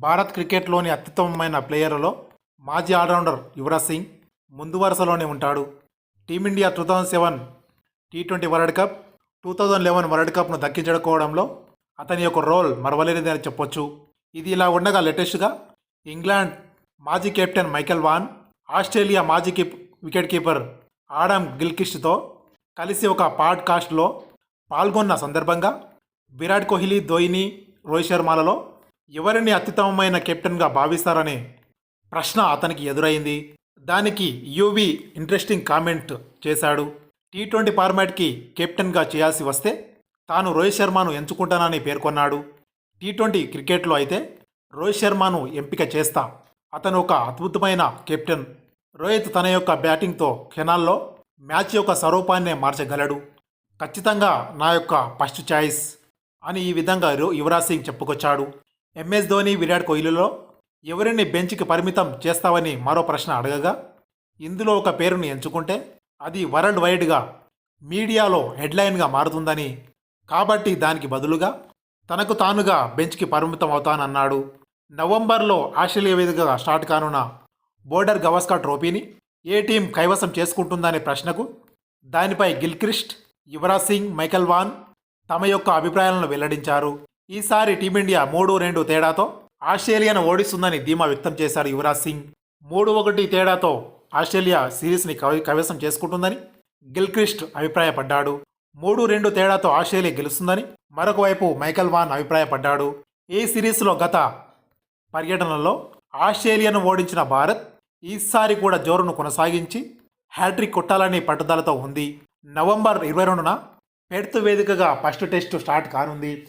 భారత్ క్రికెట్లోని అత్యుత్తమమైన ప్లేయర్లలో మాజీ ఆల్రౌండర్ యువరాజ్ సింగ్ ముందు వరుసలోనే ఉంటాడు. Team India two thousand seven T twenty world cup two thousand eleven world కప్ను దక్కించుకోవడంలో అతని యొక్క రోల్ మరవలేనిది అని చెప్పొచ్చు. ఇది ఇలా ఉండగా లేటెస్ట్గా ఇంగ్లాండ్ మాజీ కెప్టెన్ మైకెల్ వాన్ ఆస్ట్రేలియా మాజీ కీప్ వికెట్ కీపర్ ఆడమ్ గిల్కిష్తో కలిసి ఒక పాడ్కాస్ట్లో పాల్గొన్న సందర్భంగా విరాట్ కోహ్లీ ధోయిని రోహిత్ శర్మలలో ఎవరిని అత్యుత్తమమైన కెప్టెన్గా భావిస్తారనే ప్రశ్న అతనికి ఎదురైంది. దానికి యువి ఇంట్రెస్టింగ్ కామెంట్ చేశాడు. టీ ట్వంటీ ఫార్మాట్కి కెప్టెన్గా చేయాల్సి వస్తే తాను రోహిత్ శర్మను ఎంచుకుంటానని పేర్కొన్నాడు. టీ ట్వంటీ క్రికెట్లో అయితే రోహిత్ శర్మను ఎంపిక చేస్తా. అతను ఒక అద్భుతమైన కెప్టెన్. రోహిత్ తన యొక్క బ్యాటింగ్తో క్షణాల్లో మ్యాచ్ యొక్క స్వరూపాన్నే మార్చగలడు. ఖచ్చితంగా నా యొక్క ఫస్ట్ చాయిస్ అని ఈ విధంగా యువరాజ్ సింగ్ చెప్పుకొచ్చాడు. ఎంఎస్ ధోని విరాట్ కోహ్లీలో ఎవరిని బెంచ్కి పరిమితం చేస్తావని మరో ప్రశ్న అడగగా ఇందులో ఒక పేరుని ఎంచుకుంటే అది వరల్డ్ వైడ్గా మీడియాలో హెడ్లైన్గా మారుతుందని. కాబట్టి దానికి బదులుగా తనకు తానుగా బెంచ్కి పరిమితం అవుతానన్నాడు. నవంబర్లో ఆస్ట్రేలియా వేదికగా స్టార్ట్ కానున్న బోర్డర్ గవస్కర్ ట్రోఫీని ఏ టీం కైవసం చేసుకుంటుందనే ప్రశ్నకు దానిపై Gilchrist Yuvraj Singh Michael Vaughan తమ యొక్క అభిప్రాయాలను వెల్లడించారు. ఈసారి టీమిండియా మూడు రెండు తేడాతో ఆస్ట్రేలియాను ఓడిస్తుందని ధీమా వ్యక్తం చేశారు యువరాజ్ సింగ్. మూడు ఒకటి తేడాతో ఆస్ట్రేలియా సిరీస్ని కవి కవసం చేసుకుంటుందని గిల్క్రిస్ట్ అభిప్రాయపడ్డాడు. మూడు రెండు తేడాతో ఆస్ట్రేలియా గెలుస్తుందని మరొక వైపు వాన్ అభిప్రాయపడ్డాడు. ఈ సిరీస్లో గత పర్యటనలో ఆస్ట్రేలియాను ఓడించిన భారత్ ఈసారి కూడా జోరును కొనసాగించి హ్యాట్రిక్ కొట్టాలని పట్టుదలతో ఉంది. నవంబర్ ఇరవై రెండున పెర్త్ వేదికగా ఫస్ట్ టెస్ట్ స్టార్ట్ కానుంది.